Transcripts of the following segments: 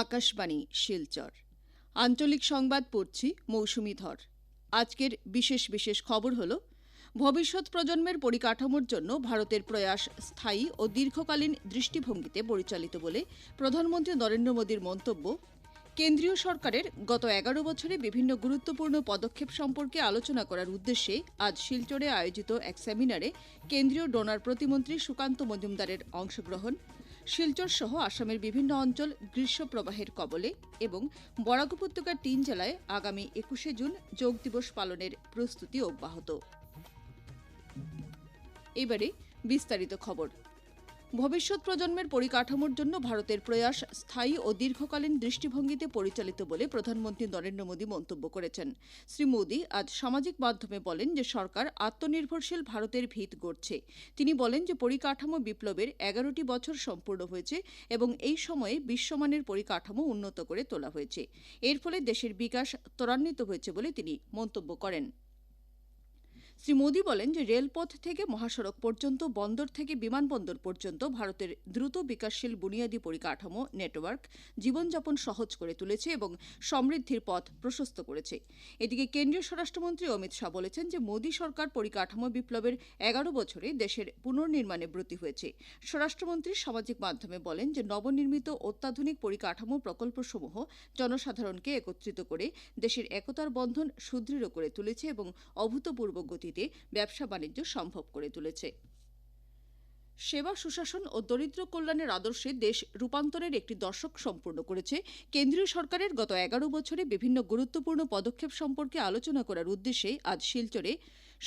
আকাশবাণী, শিলচর। আঞ্চলিক সংবাদ পড়ছি মৌসুমি ধর আজকের বিশেষ বিশেষ খবর হল, ভবিষ্যৎ প্রজন্মের পরিকাঠামোর জন্য ভারতের প্রয়াস স্থায়ী ও দীর্ঘকালীন দৃষ্টিভঙ্গিতে পরিচালিত বলে প্রধানমন্ত্রী নরেন্দ্র মোদীর মন্তব্য, কেন্দ্রীয় সরকারের গত এগারো বছরে বিভিন্ন গুরুত্বপূর্ণ পদক্ষেপ সম্পর্কে আলোচনা করার উদ্দেশ্যে আজ শিলচরে আয়োজিত এক সেমিনারে কেন্দ্রীয় ডোনার প্রতিমন্ত্রী সুকান্ত মজুমদারের অংশগ্রহণ শিলচর সহ আসামের বিভিন্ন অঞ্চল গ্রীষ্ম প্রবাহের কবলে এবং বরাক উপত্যকার তিন জেলায় আগামী একুশে জুন যোগ দিবস পালনের প্রস্তুতি অব্যাহত। এবারে বিস্তারিত খবর। ভবিষ্যৎ প্রজন্মের পরিকাঠামোর জন্য ভারতের প্রয়াস স্থায়ী ও দীর্ঘকালীন দৃষ্টিভঙ্গিতে পরিচালিত বলে প্রধানমন্ত্রী নরেন্দ্র মোদী মন্তব্য করেছেন। শ্রী মোদী আজ সামাজিক মাধ্যমে বলেন যে সরকার আত্মনির্ভরশীল ভারতের ভিত গড়ছে। তিনি বলেন যে পরিকাঠামো বিপ্লবের এগারোটি বছর সম্পূর্ণ হয়েছে এবং এই সময়ে বিশ্বমানের পরিকাঠামো উন্নত করে তোলা হয়েছে। এর ফলে দেশের বিকাশ ত্বরান্বিত হয়েছে বলে তিনি মন্তব্য করেন। শ্রী মোদী বলেন যে রেলপথ থেকে মহাসড়ক পর্যন্ত, বন্দর থেকে বিমানবন্দর পর্যন্ত ভারতের দ্রুত বিকাশশীল বুনিয়াদী পরিকাঠামো, নেটওয়ার্ক জীবনযাপন সহজ করে তুলেছে এবং সমৃদ্ধির পথ প্রশস্ত করেছে। এদিকে কেন্দ্রীয় স্বরাষ্ট্রমন্ত্রী অমিত শাহ বলেছেন যে মোদী সরকার পরিকাঠামো বিপ্লবের এগারো বছরে দেশের পুনর্নির্মাণে ব্রতী হয়েছে। স্বরাষ্ট্রমন্ত্রী সামাজিক মাধ্যমে বলেন যে নবনির্মিত অত্যাধুনিক পরিকাঠামো প্রকল্পসমূহ জনসাধারণকে একত্রিত করে দেশের একতার বন্ধন সুদৃঢ় করে তুলেছে এবং অভূতপূর্ব গতিতে ব্যবসা বাণিজ্য সম্ভব করে তুলেছে। সেবা, সুশাসন ও দরিদ্র কল্যাণের আদর্শে দেশ রূপান্তরের একটি দশক সম্পূর্ণ করেছে। কেন্দ্রীয় সরকারের গত এগারো বছরে বিভিন্ন গুরুত্বপূর্ণ পদক্ষেপ সম্পর্কে আলোচনা করার উদ্দেশ্যে আজ শিলচরে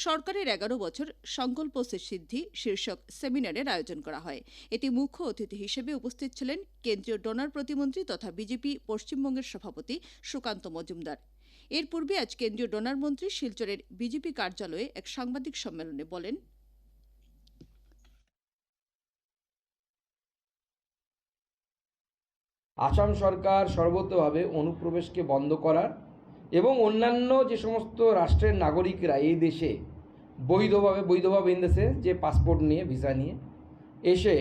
সরকারের এগারো বছর সংকল্প সিদ্ধি শীর্ষক সেমিনারের আয়োজন করা হয়। এতে মুখ্য অতিথি হিসেবে উপস্থিত ছিলেন কেন্দ্রীয় ডোনার প্রতিমন্ত্রী তথা বিজেপি পশ্চিমবঙ্গের সভাপতি সুকান্ত মজুমদার। এর পূর্বে আজ কেন্দ্রীয় ডোনার মন্ত্রী শিলচরের বিজেপি কার্যালয়ে এক সাংবাদিক সম্মেলনে বলেন, আসাম সরকার সর্বতভাবে অনুপ্রবেশকে বন্ধ করার এবং অন্যান্য যে সমস্ত রাষ্ট্রের নাগরিকরা এই দেশে বৈধভাবে বৈধভাবে ইন দেশে যে পাসপোর্ট নিয়ে ভিসা নিয়ে এসে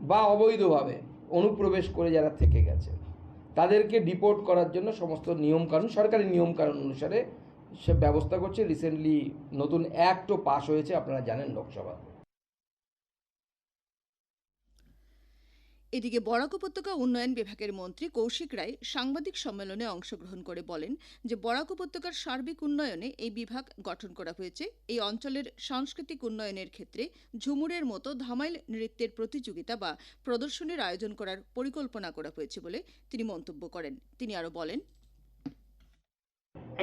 বা অবৈধভাবে অনুপ্রবেশ করে যারা থেকে গেছে তাদেরকে ডিপোর্ট করার জন্য সমস্ত নিয়মকানুন, সরকারি নিয়মকানুন অনুসারে সে ব্যবস্থা করছে। রিসেন্টলি নতুন অ্যাক্টও পাশ হয়েছে, আপনারা জানেন লোকসভাতে। এদিকে বরাক উপত্যকা উন্নয়ন বিভাগের মন্ত্রী কৌশিক রায় সাংবাদিক সম্মেলনে অংশগ্রহণ করে বলেন যে বরাক উপত্যকার সার্বিক উন্নয়নে এই বিভাগ গঠন করা হয়েছে। এই অঞ্চলের সাংস্কৃতিক উন্নয়নের ক্ষেত্রে ঝুমুরের মতো ধামাইল নৃত্যের প্রতিযোগিতা বা প্রদর্শনীর আয়োজন করার পরিকল্পনা করা হয়েছে বলে তিনি মন্তব্য করেন। তিনি আরও বলেন,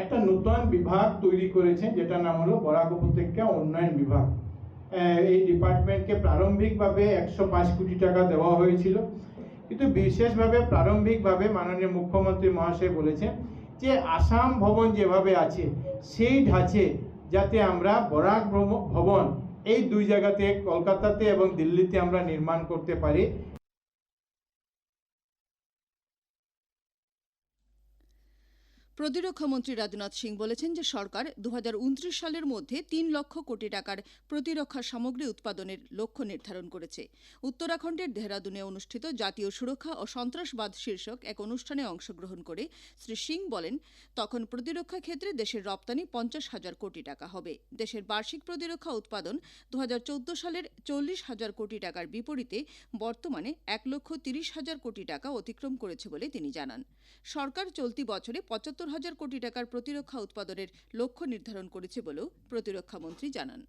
একটা নতুন বিভাগ তৈরি করেছেন যেটা নাম হলো বরাক উপত্যকা উন্নয়ন বিভাগ। এই ডিপার্টমেন্টকে প্রারম্ভিকভাবে একশো পাঁচ কোটি টাকা দেওয়া হয়েছিল। কিন্তু বিশেষভাবে প্রারম্ভিকভাবে মাননীয় মুখ্যমন্ত্রী মহাশয় বলেছেন যে আসাম ভবন যেভাবে আছে, সেই ঢাঁচে যাতে আমরা বরাক ভবন এই দুই জায়গাতে, কলকাতাতে এবং দিল্লিতে আমরা নির্মাণ করতে পারি প্রতিরক্ষা মন্ত্রী রাজনাথ সিং বলেছেন যে সরকার দু হাজার উনত্রিশ সালের মধ্যে তিন লক্ষ কোটি টাকার প্রতিরক্ষা সামগ্রী উৎপাদনের লক্ষ্য নির্ধারণ করেছে। উত্তরাখণ্ডের দেহরাদুনে অনুষ্ঠিত জাতীয় সুরক্ষা ও সন্ত্রাসবাদ শীর্ষক এক অনুষ্ঠানে অংশগ্রহণ করে শ্রী সিং বলেন, তখন প্রতিরক্ষা ক্ষেত্রে দেশের রপ্তানি পঞ্চাশ হাজার কোটি টাকা হবে। দেশের বার্ষিক প্রতিরক্ষা উৎপাদন দু হাজার চৌদ্দ সালের চল্লিশ হাজার কোটি টাকার বিপরীতে বর্তমানে এক লক্ষ তিরিশ হাজার কোটি টাকা অতিক্রম করেছে বলে তিনি জানান। সরকার চলতি বছরে পঁচাত্তর হাজার কোটি টাকার প্রতিরক্ষা উৎপাদনের লক্ষ্য নির্ধারণ করেছে বলেও প্রতিরক্ষামন্ত্রী জানান।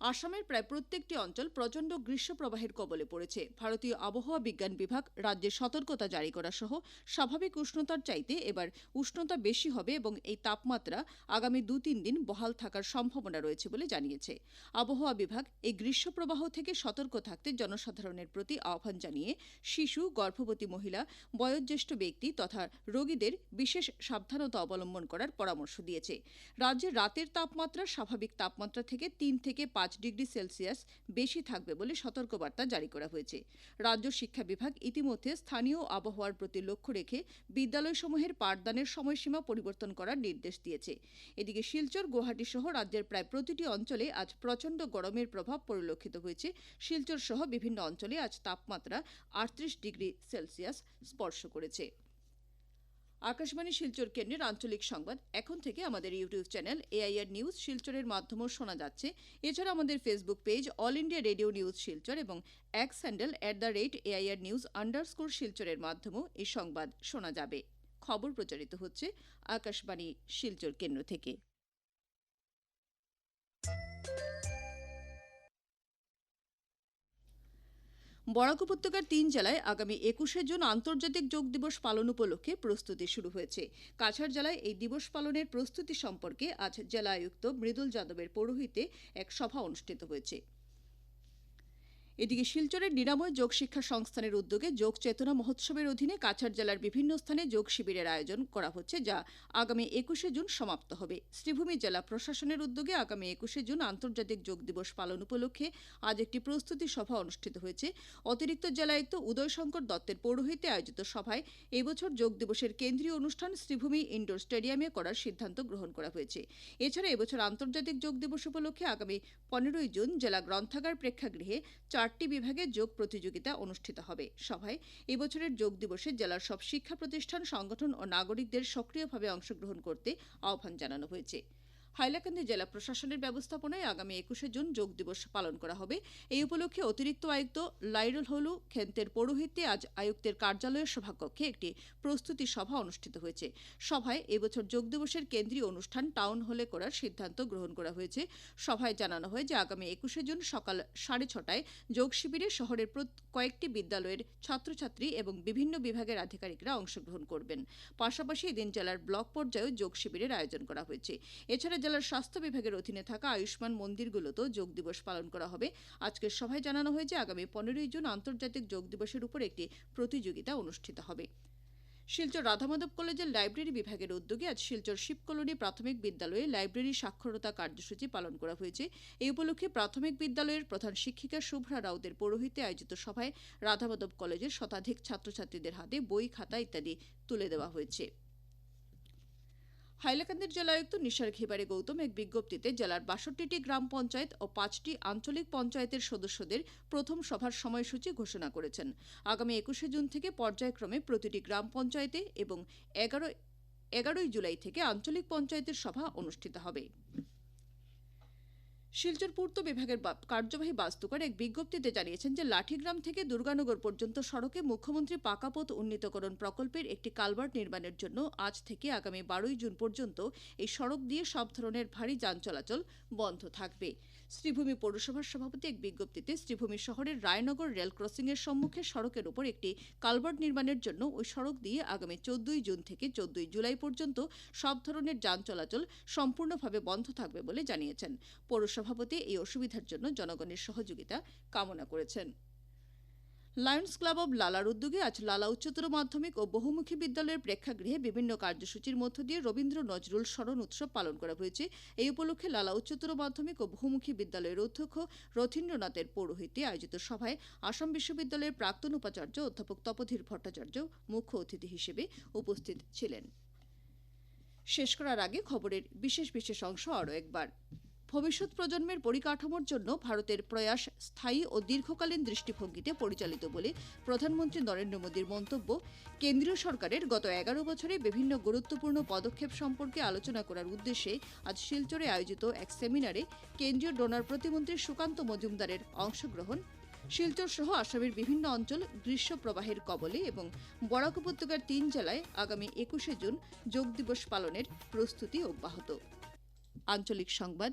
আসামের প্রায় প্রত্যেকটি অঞ্চল প্রচণ্ড গ্রীষ্মপ্রবাহের কবলে পড়েছে। ভারতীয় আবহাওয়া বিজ্ঞান বিভাগ রাজ্যে সতর্কতা জারি করা সহ স্বাভাবিক উষ্ণতার চাইতে এবার উষ্ণতা বেশি হবে এবং এই তাপমাত্রা আগামী দু তিন দিন বহাল থাকার সম্ভাবনা রয়েছে বলে জানিয়েছে। আবহাওয়া বিভাগ এই গ্রীষ্মপ্রবাহ থেকে সতর্ক থাকতে জনসাধারণের প্রতি আহ্বান জানিয়ে শিশু, গর্ভবতী মহিলা, বয়োজ্যেষ্ঠ ব্যক্তি তথা রোগীদের বিশেষ সাবধানতা অবলম্বন করার পরামর্শ দিয়েছে। রাজ্যের রাতের তাপমাত্রা স্বাভাবিক তাপমাত্রা থেকে তিন থেকে পাঁচ পাঁচ ডিগ্রি সেলসিয়াস বেশি থাকবে বলে সতর্কবার্তা জারি করা হয়েছে। রাজ্য শিক্ষা বিভাগ ইতিমধ্যে স্থানীয় আবহাওয়ার প্রতি লক্ষ্য রেখে বিদ্যালয়সমূহের পাঠদানের সময়সীমা পরিবর্তন করার নির্দেশ দিয়েছে। এদিকে শিলচর, গুয়াহাটি সহ রাজ্যের প্রায় প্রতিটি অঞ্চলে আজ প্রচণ্ড গরমের প্রভাব পরিলক্ষিত হয়েছে। শিলচর সহ বিভিন্ন অঞ্চলে আজ তাপমাত্রা আটত্রিশ ডিগ্রি সেলসিয়াস স্পর্শ করেছে। আকাশবাণী শিলচর কেন্দ্রের আঞ্চলিক সংবাদ। এখন থেকে আমাদের ইউটিউব চ্যানেল এআইআর নিউজ শিলচরের মাধ্যমেও শোনা যাচ্ছে। এছাড়া আমাদের Facebook page All India Radio news Silchar এবং X handle at the rate AIR news underscore শিলচরের মাধ্যমেও এই সংবাদ শোনা যাবে। খবর প্রচারিত হচ্ছে আকাশবাণী শিলচর কেন্দ্র থেকে। বরাক উপত্যকার তিন জেলায় আগামী একুশে জন আন্তর্জাতিক যোগ দিবস পালন উপলক্ষে প্রস্তুতি শুরু হয়েছে। কাছাড় জেলায় এই দিবস পালনের প্রস্তুতি সম্পর্কে আজ জেলা আয়ুক্ত মৃদুল যাদবের পৌরোহিত্যে এক সভা অনুষ্ঠিত হয়েছে। এদিকে শিলচরের নিরাময় যোগ শিক্ষা সংস্থানের উদ্যোগে যোগ চেতনা মহোৎসবের অধীনে কাছাড় জেলার বিভিন্ন স্থানে যোগ শিবিরের আয়োজন করা হচ্ছে, যা আগামী একুশে জুন সমাপ্ত হবে। শ্রীভূমি জেলা প্রশাসনের উদ্যোগে আগামী একুশে জুন আন্তর্জাতিক যোগ দিবস পালন উপলক্ষে আজ একটি প্রস্তুতি সভা অনুষ্ঠিত হয়েছে। অতিরিক্ত জেলায়ুক্ত উদয়শঙ্কর দত্তের পৌরোহিত্যে আয়োজিত সভায় এবছর যোগ দিবসের কেন্দ্রীয় অনুষ্ঠান শ্রীভূমি ইনডোর স্টেডিয়ামে করার সিদ্ধান্ত গ্রহণ করা হয়েছে। এছাড়া এবছর আন্তর্জাতিক যোগ দিবস উপলক্ষে আগামী পনেরোই জুন জেলা গ্রন্থাগার প্রেক্ষাগৃহে চারটি বিভাগে যোগ প্রতিযোগিতা অনুষ্ঠিত হবে। সভায় এবছরের যোগ দিবসে জেলার সব শিক্ষা প্রতিষ্ঠান, সংগঠন ও নাগরিকদের সক্রিয়ভাবে অংশগ্রহণ করতে আহ্বান জানানো হয়েছে। হাইলাকান্দি জেলা প্রশাসনের ব্যবস্থাপনায় আগামী একুশে জুন যোগ দিবস পালন করা হবে। এই উপলক্ষে অতিরিক্ত আয়ুক্ত লাইরুল হলু খেন্তের পৌরোহিত্যে আজ আয়ুক্তের কার্যালয়ের সভাকক্ষে একটি প্রস্তুতি সভা অনুষ্ঠিত হয়েছে। সভায় এবছর যোগ দিবসের কেন্দ্রীয় অনুষ্ঠান টাউন হলে করার সিদ্ধান্ত গ্রহণ করা হয়েছে। সভায় জানানো হয় যে আগামী একুশে জুন সকাল সাড়ে ছটায় যোগ শিবিরে শহরের কয়েকটি বিদ্যালয়ের ছাত্রছাত্রী এবং বিভিন্ন বিভাগের আধিকারিকরা অংশগ্রহণ করবেন। পাশাপাশি এদিন জেলার ব্লক পর্যায়েও যোগ শিবিরের আয়োজন করা হয়েছে। এছাড়া জেলার স্বাস্থ্য বিভাগের অধীনে থাকা আয়ুষ্মান মন্দিরগুলোতেও যোগ দিবস পালন করা হবে। আজকের সভায় জানানো হয়েছে, আগামী পনেরোই জুন আন্তর্জাতিক যোগ দিবসের উপর একটি প্রতিযোগিতা অনুষ্ঠিত হবে। শিলচর রাধামাধব কলেজের লাইব্রেরি বিভাগের উদ্যোগে আজ শিলচর শিবকলোনি প্রাথমিক বিদ্যালয়ে লাইব্রেরি সাক্ষরতা কার্যসূচি পালন করা হয়েছে। এই উপলক্ষে প্রাথমিক বিদ্যালয়ের প্রধান শিক্ষিকা শুভ্রা রাউতের পৌরোহিত্যে আয়োজিত সভায় রাধামাধব কলেজের শতাধিক ছাত্রছাত্রীদের হাতে বই, খাতা ইত্যাদি তুলে দেওয়া হয়েছে। হাইলাকান্দির জেলায়ুক্ত নিশার ঘিবারে গৌতম এক বিজ্ঞপ্তিতে জেলার বাষট্টিটি গ্রাম পঞ্চায়েত ও পাঁচটি আঞ্চলিক পঞ্চায়েতের সদস্যদের প্রথম সভার সময়সূচি ঘোষণা করেছেন। আগামী একুশে জুন থেকে পর্যায়ক্রমে প্রতিটি গ্রাম পঞ্চায়েতে এবং এগারো, এগারোই জুলাই থেকে আঞ্চলিক পঞ্চায়েতের সভা অনুষ্ঠিত হবে। শিলচর পূর্ত বিভাগের কার্যবাহী বাস্তুকার এক বিজ্ঞপ্তিতে জানিয়েছেন যে লাঠিগ্রাম থেকে দুর্গানগর পর্যন্ত সড়কে মুখ্যমন্ত্রী পাকাপথ উন্নীতকরণ প্রকল্পের একটি কালভার্ট নির্মাণের জন্য আজ থেকে আগামী বারোই জুন পর্যন্ত এই সড়ক দিয়ে সব ধরনের ভারী যান চলাচল বন্ধ থাকবে। শ্রীভূমি পৌরসভার সভাপতি এক বিজ্ঞপ্তিতে শ্রীভূমি শহরের রায়নগর রেল ক্রসিংয়ের সম্মুখে সড়কের উপর একটি কালভার্ট নির্মাণের জন্য ওই সড়ক দিয়ে আগামী চোদ্দই জুন থেকে চোদ্দই জুলাই পর্যন্ত সব ধরনের যান চলাচল সম্পূর্ণভাবে বন্ধ থাকবে বলে জানিয়েছেন। পৌরসভাপতি এই অসুবিধার জন্য জনগণের সহযোগিতা কামনা করেছেন। লায়ন্স ক্লাব অব লালার উদ্যোগে আজ লালা উচ্চতর মাধ্যমিক ও বহুমুখী বিদ্যালয়ের প্রেক্ষাগৃহে বিভিন্ন কার্যসূচির মধ্য দিয়ে রবীন্দ্র নজরুল স্মরণ উৎসব পালন করা হয়েছে। এই উপলক্ষে লালা উচ্চতর মাধ্যমিক ও বহুমুখী বিদ্যালয়ের অধ্যক্ষ রথীন্দ্রনাথের পৌরোহিত্যে আয়োজিত সভায় আসাম বিশ্ববিদ্যালয়ের প্রাক্তন উপাচার্য অধ্যাপক তপধীর ভট্টাচার্য মুখ্য অতিথি হিসেবে উপস্থিত ছিলেন। শেষ করার আগে খবরের বিশেষ বিশেষ অংশ আরও একবার। ভবিষ্যৎ প্রজন্মের পরিকাঠামোর জন্য ভারতের প্রয়াস স্থায়ী ও দীর্ঘকালীন দৃষ্টিভঙ্গিতে পরিচালিত বলে প্রধানমন্ত্রী নরেন্দ্র মোদীর মন্তব্য। কেন্দ্রীয় সরকারের গত এগারো বছরে বিভিন্ন গুরুত্বপূর্ণ পদক্ষেপ সম্পর্কে আলোচনা করার উদ্দেশ্যে আজ শিলচরে আয়োজিত এক সেমিনারে কেন্দ্রীয় ডোনার প্রতিমন্ত্রী সুকান্ত মজুমদারের অংশগ্রহণ। শিলচর সহ আসামের বিভিন্ন অঞ্চল গ্রীষ্ম প্রবাহের কবলে এবং বরাক উপত্যকার তিন জেলায় আগামী একুশে জুন যোগ দিবস পালনের প্রস্তুতি অব্যাহত। আঞ্চলিক সংবাদ